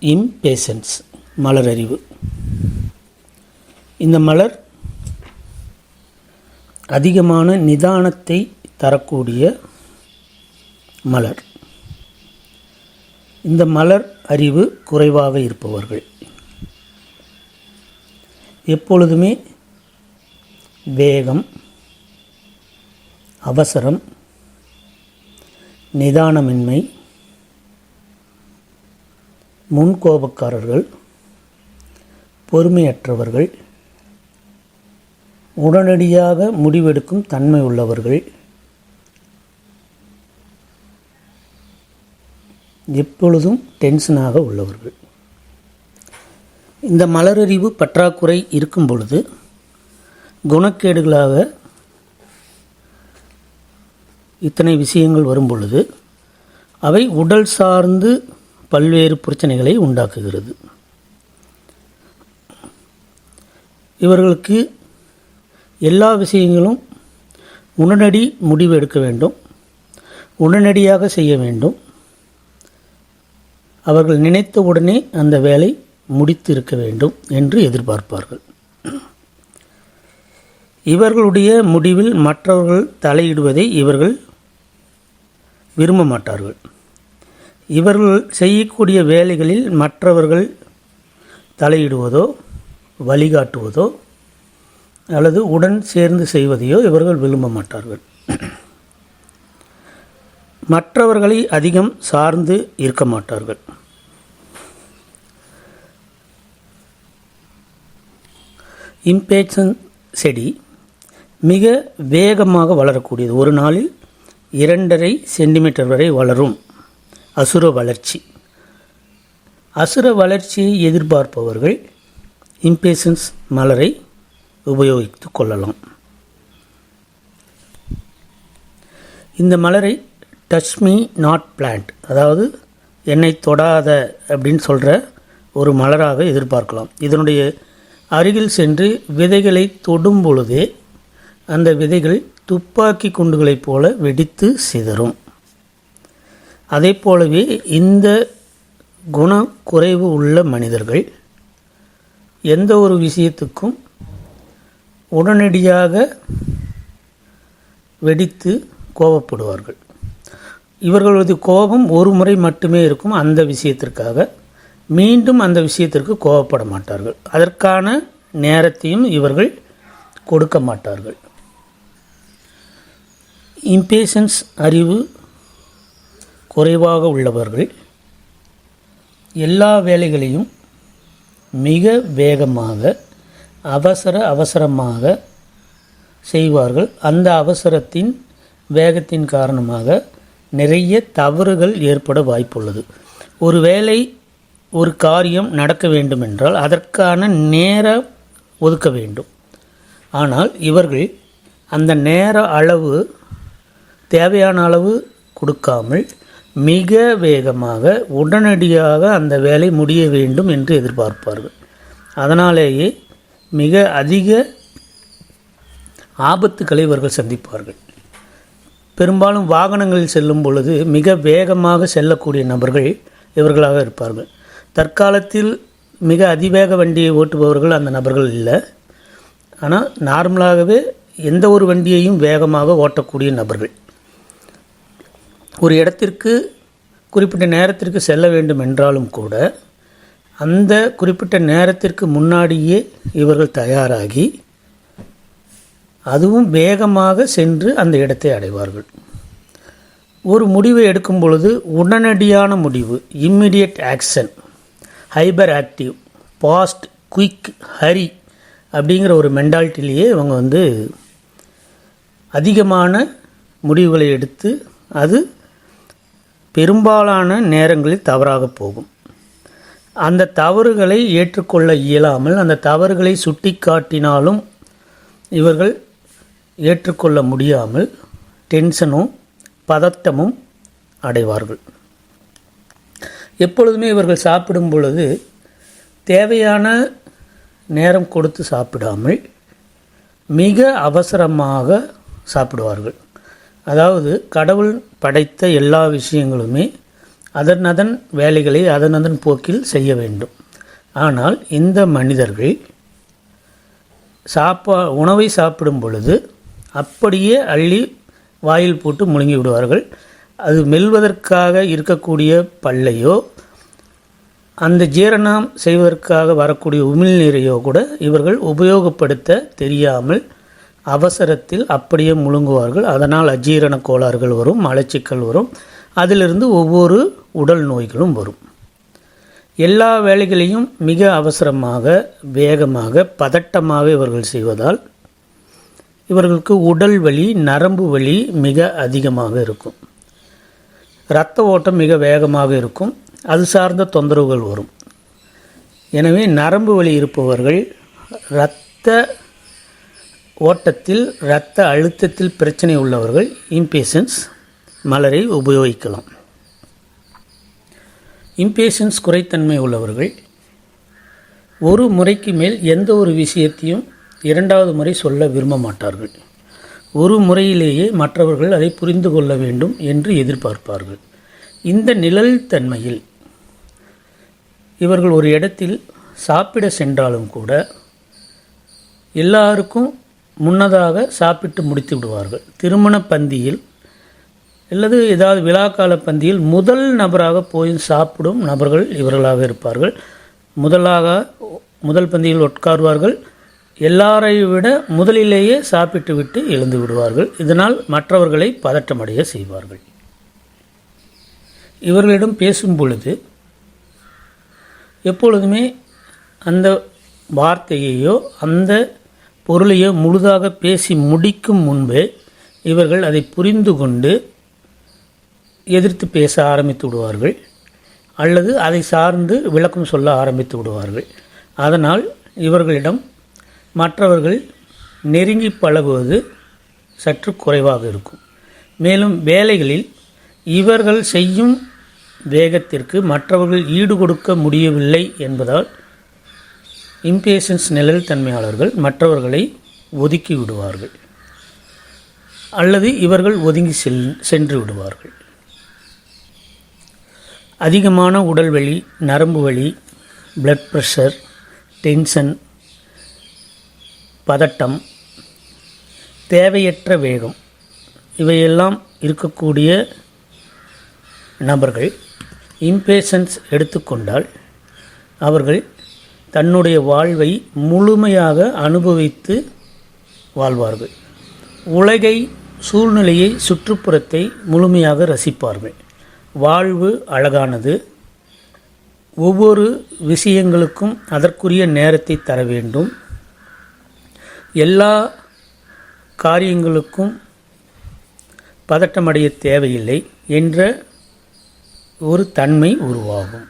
Impatiens மலர் அறிவு இந்த மலர் அதிகமான நிதானத்தை தரக்கூடிய மலர். இந்த மலர் அறிவு குறைவாக இருப்பவர்கள். எப்பொழுதுமே வேகம் அவசரம் நிதானமின்மை முன்கோபக்காரர்கள் பொறுமையற்றவர்கள் உடனடியாக முடிவெடுக்கும் தன்மை உள்ளவர்கள் எப்பொழுதும் டென்ஷனாக உள்ளவர்கள். இந்த மலரறிவு பற்றாக்குறை இருக்கும் பொழுது குணக்கேடுகளாக இத்தனை விஷயங்கள் வரும் பொழுது அவை உடல் சார்ந்து பல்வேறு பிரச்சனைகளை உண்டாக்குகிறது. இவர்களுக்கு எல்லா விஷயங்களும் உடனடி முடிவு எடுக்க வேண்டும். உடனடியாக செய்ய வேண்டும். அவர்கள் நினைத்த உடனே அந்த வேலை முடித்து இருக்க வேண்டும் என்று எதிர்பார்ப்பார்கள். இவர்களுடைய முடிவில் மற்றவர்கள் தலையிடுவதை இவர்கள் விரும்ப மாட்டார்கள். இவர்கள் செய்யக்கூடிய வேலைகளில் மற்றவர்கள் தலையிடுவதோ வழிகாட்டுவதோ அல்லது உடன் சேர்ந்து செய்வதையோ இவர்கள் விரும்ப மாட்டார்கள். மற்றவர்களை அதிகம் சார்ந்து இருக்க மாட்டார்கள். இம்பேக்சன் செடி மிக வேகமாக வளரக்கூடியது. ஒரு நாளில் இரண்டரை சென்டிமீட்டர் வரை வளரும். அசுர வளர்ச்சி. அசுர வளர்ச்சியை எதிர்பார்ப்பவர்கள் இம்பேஷன்ஸ் மலரை உபயோகித்து கொள்ளலாம். இந்த மலரை டச் மீ நாட் பிளான்ட் அதாவது என்னை தொடாத அப்படின்னு சொல்கிற ஒரு மலராக எதிர்பார்க்கலாம். இதனுடைய அருகில் சென்று விதைகளை தொடும் பொழுதே அந்த விதைகள் துப்பாக்கி குண்டுகளைப் போல வெடித்து சிதறும். அதே போலவே இந்த குண குறைவு உள்ள மனிதர்கள் எந்த ஒரு விஷயத்துக்கும் உடனடியாக வெடித்து கோபப்படுவார்கள். இவர்களது கோபம் ஒரு முறை மட்டுமே இருக்கும். அந்த விஷயத்திற்காக மீண்டும் அந்த விஷயத்திற்கு கோபப்பட மாட்டார்கள். அதற்கான நேரத்தையும் இவர்கள் கொடுக்க மாட்டார்கள். இம்பேஷன்ஸ் அறிவு குறைவாக உள்ளவர்கள் எல்லா வேலைகளையும் மிக வேகமாக அவசர அவசரமாக செய்வார்கள். அந்த அவசரத்தின் வேகத்தின் காரணமாக நிறைய தவறுகள் ஏற்பட வாய்ப்புள்ளது. ஒரு வேலை ஒரு காரியம் நடக்க வேண்டுமென்றால் அதற்கான நேரம் ஒதுக்க வேண்டும். ஆனால் இவர்கள் அந்த நேர அளவு தேவையான அளவு கொடுக்காமல் மிக வேகமாக உடனடியாக அந்த வேலை முடிய வேண்டும் என்று எதிர்பார்ப்பார்கள். அதனாலேயே மிக அதிக ஆபத்துக்களை இவர்கள் சந்திப்பார்கள். பெரும்பாலும் வாகனங்களில் செல்லும் பொழுது மிக வேகமாக செல்லக்கூடிய நபர்கள் இவர்களாக இருப்பார்கள். தற்காலத்தில் மிக அதிவேக வண்டியை ஓட்டுபவர்கள் அந்த நபர்கள் இல்லை. ஆனால் நார்மலாகவே எந்த ஒரு வண்டியையும் வேகமாக ஓட்டக்கூடிய நபர்கள். ஒரு இடத்திற்கு குறிப்பிட்ட நேரத்திற்கு செல்ல வேண்டும் என்றாலும் கூட அந்த குறிப்பிட்ட நேரத்திற்கு முன்னாடியே இவர்கள் தயாராகி அதுவும் வேகமாக சென்று அந்த இடத்தை அடைவார்கள். ஒரு முடிவை எடுக்கும் பொழுது உடனடியான முடிவு immediate action hyper active fast quick hurry அப்படிங்கிற ஒரு மென்டாலிட்டிலேயே இவங்க வந்து அதிகமான முடிவுகளை எடுத்து அது பெரும்பாலான நேரங்களில் தவறாக போகும். அந்த தவறுகளை ஏற்றுக்கொள்ள இயலாமல் அந்த தவறுகளை சுட்டி காட்டினாலும் இவர்கள் ஏற்றுக்கொள்ள முடியாமல் டென்ஷனும் பதட்டமும் அடைவார்கள். எப்பொழுதுமே இவர்கள் சாப்பிடும் பொழுது தேவையான நேரம் கொடுத்து சாப்பிடாமல் மிக அவசரமாக சாப்பிடுவார்கள். அதாவது கடவுள் படைத்த எல்லா விஷயங்களுமே அதன் அதன் வேலைகளை அதன் அதன் போக்கில் செய்ய வேண்டும். ஆனால் இந்த மனிதர்கள் சாப்பா உணவை சாப்பிடும் பொழுது அப்படியே அள்ளி வாயில் போட்டு முழுங்கி விடுவார்கள். அது மெல்வதற்காக இருக்கக்கூடிய பல்லையோ அந்த ஜீரணம் செய்வதற்காக வரக்கூடிய உமிழ்நீரையோ கூட இவர்கள் உபயோகப்படுத்த தெரியாமல் அவசரத்தில் அப்படியே முழுங்குவார்கள். அதனால் அஜீரண கோளாறுகள் வரும் மலச்சிக்கல் வரும். அதிலிருந்து ஒவ்வொரு உடல் நோய்களும் வரும். எல்லா வேலைகளையும் மிக அவசரமாக வேகமாக பதட்டமாக இவர்கள் செய்வதால் இவர்களுக்கு உடல் வலி நரம்பு வலி மிக அதிகமாக இருக்கும். இரத்த ஓட்டம் மிக வேகமாக இருக்கும். அது சார்ந்த தொந்தரவுகள் வரும். எனவே நரம்பு வலி இருப்பவர்கள் இரத்த ஓட்டத்தில் இரத்த அழுத்தத்தில் பிரச்சனை உள்ளவர்கள் இம்பேஷன்ஸ் மலரை உபயோகிக்கலாம். இம்பேஷன்ஸ் குறைத்தன்மை உள்ளவர்கள் ஒரு முறைக்கு மேல் எந்த ஒரு விஷயத்தையும் இரண்டாவது முறை சொல்ல விரும்ப மாட்டார்கள். ஒரு முறையிலேயே மற்றவர்கள் அதை புரிந்து கொள்ள வேண்டும் என்று எதிர்பார்ப்பார்கள். இந்த நிழல் தன்மையில் இவர்கள் ஒரு இடத்தில் சாப்பிட சென்றாலும் கூட எல்லாருக்கும் முன்னதாக சாப்பிட்டு முடித்து விடுவார்கள். திருமண பந்தியில் அல்லது ஏதாவது விழாக்கால பந்தியில் முதல் நபராக போய் சாப்பிடும் நபர்கள் இவர்களாக இருப்பார்கள். முதலாக முதல் பந்தியில் உட்கார்வார்கள். எல்லாரை விட முதலிலேயே சாப்பிட்டு விட்டு எழுந்து விடுவார்கள். இதனால் மற்றவர்களை பதற்றமடைய செய்வார்கள். இவர்களிடம் பேசும் பொழுது எப்பொழுதுமே அந்த வார்த்தையையோ அந்த பொருளையோ முழுதாக பேசி முடிக்கும் முன்பே இவர்கள் அதை புரிந்து கொண்டு எதிர்த்து பேச ஆரம்பித்து விடுவார்கள் அல்லது அதை சார்ந்து விளக்கம் சொல்ல ஆரம்பித்து விடுவார்கள். அதனால் இவர்களிடம் மற்றவர்கள் நெருங்கி பழகுவது சற்று குறைவாக இருக்கும். மேலும் வேலைகளில் இவர்கள் செய்யும் வேகத்திற்கு மற்றவர்கள் ஈடு கொடுக்க முடியவில்லை என்பதால் இம்பேஷன்ஸ் நிழல் தன்மையாளர்கள் மற்றவர்களை ஒதுக்கி விடுவார்கள். அல்லது இவர்கள் ஒதுங்கி செல் சென்று விடுவார்கள். அதிகமான உடல் வலி நரம்பு வலி பிளட் ப்ரெஷர் டென்ஷன் பதட்டம் தேவையற்ற வேகம் இவையெல்லாம் இருக்கக்கூடிய நபர்கள் இம்பேஷன்ஸ் எடுத்துக்கொண்டால் அவர்கள் தன்னுடைய வாழ்வை முழுமையாக அனுபவித்து வாழ்வார்கள். உலகை சூழ்நிலையை சுற்றுப்புறத்தை முழுமையாக ரசிப்பார்கள். வாழ்வு அழகானது. ஒவ்வொரு விஷயங்களுக்கும் அதற்குரிய நேரத்தை தர வேண்டும். எல்லா காரியங்களுக்கும் பதட்டமடைய தேவையில்லை என்ற ஒரு தன்மை உருவாகும்.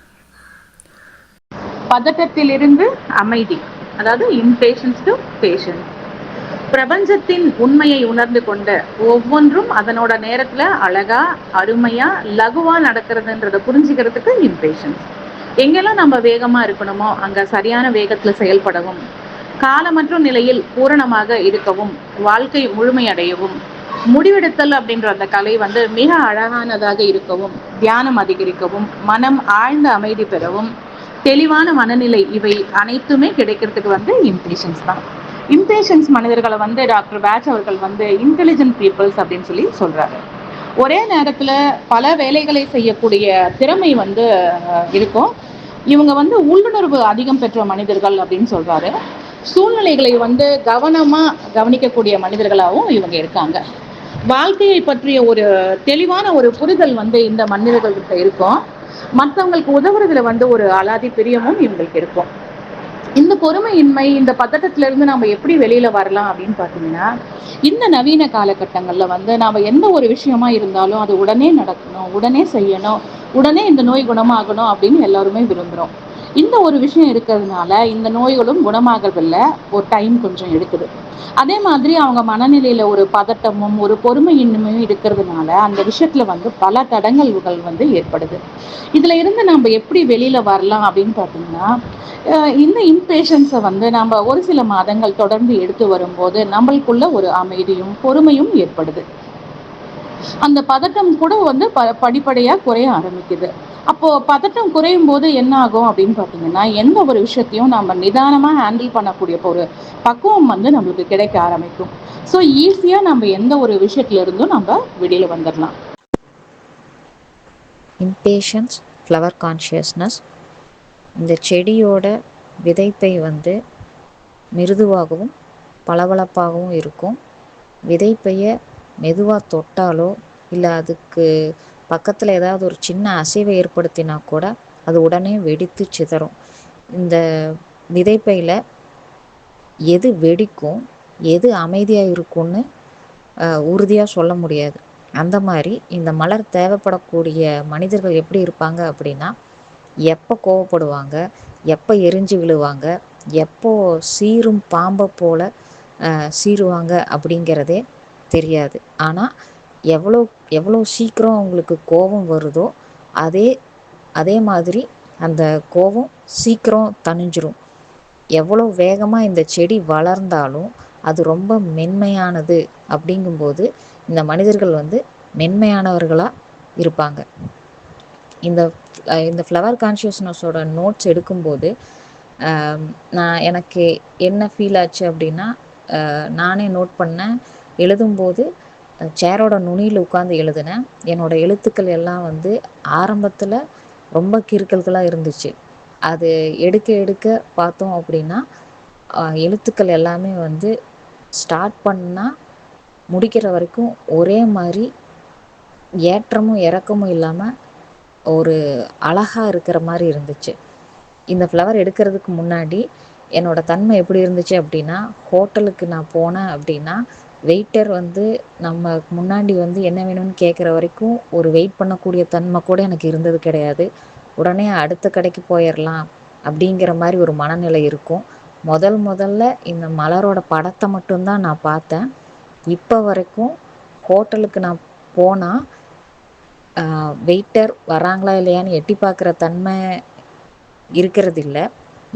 பதட்டத்திலிருந்து அமைதி அதாவது இம்பேஷன்ஸ் டு பேஷன்ஸ் பிரபஞ்சத்தின் உண்மையை உணர்ந்து கொண்ட ஒவ்வொன்றும் அதனோட நேரத்துல அழகா அருமையா லகுவா நடக்கிறதுன்றத புரிஞ்சுக்கிறதுக்கு இம்பேஷன்ஸ் எங்கெல்லாம் நம்ம வேகமா இருக்கணுமோ அங்க சரியான வேகத்துல செயல்படவும் காலமற்ற நிலையில் பூரணமாக இருக்கவும் வாழ்க்கை முழுமையடையவும் முடிவெடுத்தல் அப்படின்ற அந்த கலை வந்து மிக அழகானதாக இருக்கவும் தியானம் அதிகரிக்கவும் மனம் ஆழ்ந்த அமைதி பெறவும் தெளிவான மனநிலை இவை அனைத்துமே கிடைக்கிறதுக்கு வந்து இம்பேஷன்ஸ் தான். இம்பேஷன்ஸ் மனிதர்களை வந்து டாக்டர் பேட்ச் அவர்கள் வந்து இன்டெலிஜென்ட் பீப்புள்ஸ் அப்படின்னு சொல்லி சொல்றாரு. ஒரே நேரத்துல பல வேலைகளை செய்யக்கூடிய திறமை வந்து இருக்கும். இவங்க வந்து உள்ளுணர்வு அதிகம் பெற்ற மனிதர்கள் அப்படின்னு சொல்றாரு. சூழ்நிலைகளை வந்து கவனமா கவனிக்கக்கூடிய மனிதர்களாகவும் இவங்க இருக்காங்க. வாழ்க்கையை பற்றிய ஒரு தெளிவான ஒரு புரிதல் வந்து இந்த மனிதர்கள்கிட்ட இருக்கும். மற்றவங்களுக்கு உதவுறதுல வந்து ஒரு அலாதி பிரியமும் இவங்களுக்கு இருக்கும். இந்த பொறுமையின்மை இந்த பதட்டத்துல இருந்து நம்ம எப்படி வெளியில வரலாம் அப்படின்னு பாத்தீங்கன்னா இந்த நவீன காலகட்டங்கள்ல வந்து நாம எந்த ஒரு விஷயமா இருந்தாலும் அது உடனே நடக்கணும் உடனே செய்யணும் உடனே இந்த நோய் குணமாகணும் அப்படின்னு எல்லாருமே விரும்புறோம். இந்த ஒரு விஷயம் இருக்கிறதுனால இந்த நோய்களும் குணமாகறதில்ல. ஒரு டைம் கொஞ்சம் எடுக்குது. அதே மாதிரி அவங்க மனநிலையில ஒரு பதட்டமும் ஒரு பொறுமையின்மையும் இருக்கிறதுனால அந்த விஷயத்துல வந்து பல தடங்கல்கள் வந்து ஏற்படுது. இதுல இருந்து நம்ம எப்படி வெளியில வரலாம் அப்படின்னு பார்த்தீங்கன்னா இந்த இம்பேஷன்ஸை வந்து நம்ம ஒரு சில மாதங்கள் தொடர்ந்து எடுத்து வரும்போது நம்மளுக்குள்ள ஒரு அமைதியும் பொறுமையும் ஏற்படுது. அந்த பதட்டம் கூட வந்து ப படிப்படியாக குறைய ஆரம்பிக்குது. அப்போது பதட்டம் குறையும் போது என்ன ஆகும் அப்படின்னு பார்த்தீங்கன்னா எந்த ஒரு விஷயத்தையும் நம்ம நிதானமாக ஹேண்டில் பண்ணக்கூடிய ஒரு பக்குவம் வந்து நம்மளுக்கு கிடைக்க ஆரம்பிக்கும். ஸோ ஈஸியாக நம்ம எந்த ஒரு விஷயத்துல இருந்தும் நம்ம வெளியில் வந்துடலாம் இம்பேஷன்ஸ் ஃப்ளவர் கான்ஷியஸ்னஸ் இந்த செடியோட விதைப்பை வந்து மிருதுவாகவும் பளபளப்பாகவும் இருக்கும். விதைப்பைய மெதுவாக தொட்டாலோ இல்லை அதுக்கு பக்கத்தில் ஏதாவது ஒரு சின்ன அசைவை ஏற்படுத்தினா கூட அது உடனே வெடித்து சிதறும். இந்த விதைப்பையில் எது வெடிக்கும் எது அமைதியாக இருக்கும்னு உறுதியாக சொல்ல முடியாது. அந்த மாதிரி இந்த மலர் தேவைப்படக்கூடிய மனிதர்கள் எப்படி இருப்பாங்க அப்படின்னா எப்போ கோவப்படுவாங்க எப்போ எரிஞ்சு விழுவாங்க எப்போ சீரும் பாம்பை போல் சீருவாங்க அப்படிங்கிறதே தெரியாது. ஆனால் எவ்வளோ எவ்வளோ சீக்கிரம் அவங்களுக்கு கோபம் வருதோ அதே அதே மாதிரி அந்த கோபம் சீக்கிரம் தணிஞ்சிரும். எவ்வளோ வேகமாக இந்த செடி வளர்ந்தாலும் அது ரொம்ப மென்மையானது அப்படிங்கும்போது இந்த மனிதர்கள் வந்து மென்மையானவர்களாக இருப்பாங்க. இந்த இந்த ஃப்ளவர் கான்ஷியஸ்னஸோட நோட்ஸ் எடுக்கும்போது நான் எனக்கு என்ன ஃபீல் ஆச்சு அப்படின்னா நானே நோட் பண்ணேன். எழுதும்போது சேரோட நுனியில் உட்காந்து எழுதினேன் என்னோடய எழுத்துக்கள் எல்லாம் வந்து ஆரம்பத்தில் ரொம்ப கிறுக்கல்களாக இருந்துச்சு. அது எடுக்க எடுக்க பார்த்தோம் அப்படின்னா எழுத்துக்கள் எல்லாமே வந்து ஸ்டார்ட் பண்ணால் முடிக்கிற வரைக்கும் ஒரே மாதிரி ஏற்றமும் இறக்கமும் இல்லாமல் ஒரு அழகாக இருக்கிற மாதிரி இருந்துச்சு. இந்த ஃப்ளவர் எடுக்கிறதுக்கு முன்னாடி என்னோடய தன்மை எப்படி இருந்துச்சு அப்படின்னா ஹோட்டலுக்கு நான் போனேன் அப்படின்னா வெயிட்டர் வந்து நம்ம முன்னாடி வந்து என்ன வேணும்னு கேட்குற வரைக்கும் ஒரு வெயிட் பண்ணக்கூடிய தன்மை கூட எனக்கு இருந்தது கிடையாது. உடனே அடுத்த கடைக்கு போயிடலாம் அப்படிங்கிற மாதிரி ஒரு மனநிலை இருக்கும். முதல் முதல்ல இந்த மலரோட படத்தை மட்டும்தான் நான் பார்த்தேன். இப்போ வரைக்கும் ஹோட்டலுக்கு நான் போனால் வெயிட்டர் வராங்களா இல்லையான்னு எட்டி பார்க்குற தன்மை இருக்கிறதில்ல.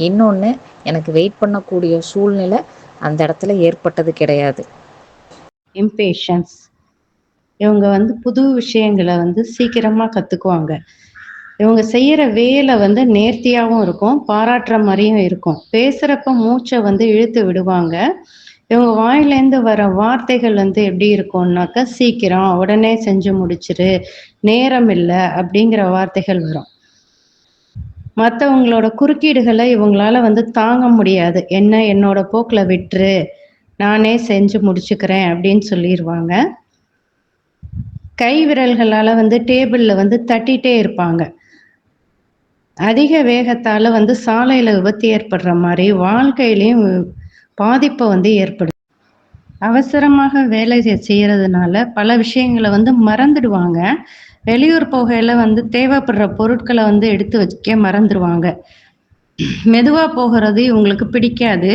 இன்னொன்று எனக்கு வெயிட் பண்ணக்கூடிய சூழ்நிலை அந்த இடத்துல ஏற்பட்டது கிடையாது. இம்பேஷன்ஸ் இவங்க வந்து புது விஷயங்களை வந்து சீக்கிரமாக கற்றுக்குவாங்க இவங்க செய்கிற வேலை வந்து நேர்த்தியாகவும் இருக்கும் பாராட்டுற மாதிரியும் இருக்கும். பேசுகிறப்ப மூச்சை வந்து இழுத்து விடுவாங்க. இவங்க வாயிலேருந்து வர வார்த்தைகள் வந்து எப்படி இருக்கும்னாக்கா சீக்கிரம் உடனே செஞ்சு முடிச்சிரு நேரம் இல்லை அப்படிங்கிற வார்த்தைகள் வரும். மற்றவங்களோட குறுக்கீடுகளை இவங்களால வந்து தாங்க முடியாது. என்ன என்னோட போக்கில் விட்டுரு நானே செஞ்சு முடிச்சுக்கிறேன் அப்படின்னு சொல்லிடுவாங்க கை விரல்களால் வந்து டேபிளில் வந்து தட்டிகிட்டே இருப்பாங்க. அதிக வேகத்தால் வந்து சாலையில் விபத்து ஏற்படுற மாதிரி வாழ்க்கையிலையும் பாதிப்பை வந்து ஏற்படும் அவசரமாக வேலை செய்கிறதுனால பல விஷயங்களை வந்து மறந்துடுவாங்க. வெளியூர் போகையில் வந்து தேவைப்படுற பொருட்களை வந்து எடுத்து வைக்க மறந்துடுவாங்க. மெதுவாக போகிறது இவங்களுக்கு பிடிக்காது.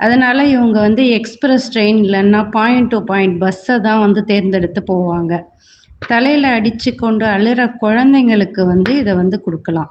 அதனால இவங்க வந்து எக்ஸ்பிரஸ் ட்ரெயின் இல்லைன்னா பாயிண்ட் டு பாயிண்ட் பஸ்ஸை தான் வந்து தேர்ந்தெடுத்து போவாங்க. தலையில் அடித்து கொண்டு அழுகிற குழந்தைங்களுக்கு வந்து இதை வந்து கொடுக்கலாம்.